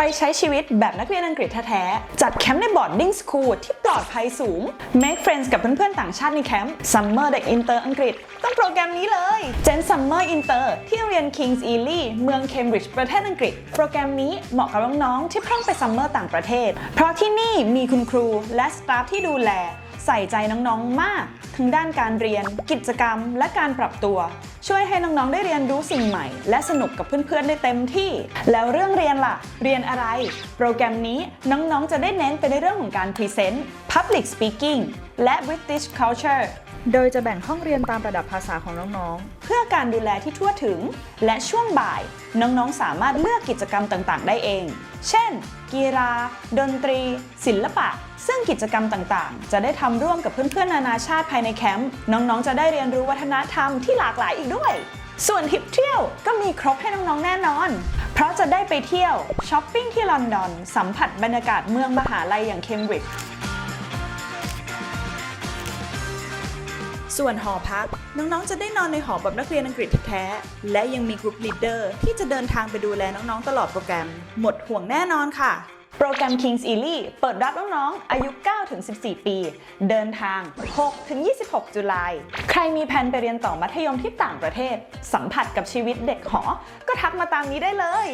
ไปใช้ชีวิตแบบนักเรียนอังกฤษแท้ๆ จัดแคมป์ในบอร์ดดิ้งสคูลที่ปลอดภัยสูง make friends กับเพื่อนๆ ต่างชาติในแคมป์ Summer เด็กอินเตอร์อังกฤษ ต้องโปรแกรมนี้เลย Gen Summer Inter ที่โรงเรียน King's Ely เมืองเคมบริดจ์ประเทศอังกฤษ โปรแกรมนี้เหมาะกับน้องๆที่เพิ่งไปซัมเมอร์ต่างประเทศ เพราะที่นี่มีคุณครูและสตาฟที่ดูแลใส่ใจน้องๆ มาก ทั้งด้านการเรียน กิจกรรม และการปรับตัว ช่วยให้น้องๆได้เรียนรู้สิ่งใหม่ และสนุกกับเพื่อนๆได้เต็มที่ แล้วเรื่องเรียนล่ะ เรียนอะไร โปรแกรมนี้น้องๆจะได้เน้นไปในเรื่องของการพรีเซนต์ Public Speaking และ British Culture โดยจะแบ่งห้องเรียนตามระดับภาษาของน้องๆ เพื่อการดูแลที่ทั่วถึง และช่วงบ่าย น้องๆ สามารถเลือกกิจกรรมต่างๆ ได้เอง เช่น กีฬา ดนตรี ศิลปะ ซึ่งกิจกรรมต่างๆ จะได้ทำร่วมกับเพื่อนๆนานาชาติภายในแคมป์น้องๆ จะได้เรียนรู้วัฒนธรรมที่หลากหลายอีกด้วย ส่วนทริปเที่ยวก็มีครบให้น้องๆ แน่นอน เพราะจะได้ไปเที่ยวช้อปปิ้งที่ลอนดอน สัมผัสบรรยากาศเมืองมหาลัยอย่างเคมบริดจ์ส่วนหอพัก น้องๆ จะได้นอนในหอแบบนักเรียนอังกฤษแท้ และยังมีกรุ๊ปลีดเดอร์ที่จะเดินทางไปดูแลน้องๆ ตลอดโปรแกรม หมดห่วงแน่นอนค่ะ โปรแกรม Kings Ely เปิดรับน้องๆ อายุ 9-14 ปี เดินทาง 6-26 จุลาย ใครมีแผนไปเรียนต่อมัธยมที่ต่างประเทศ สัมผัสกับชีวิตเด็กหอ ก็ทักมาตามนี้ได้เลย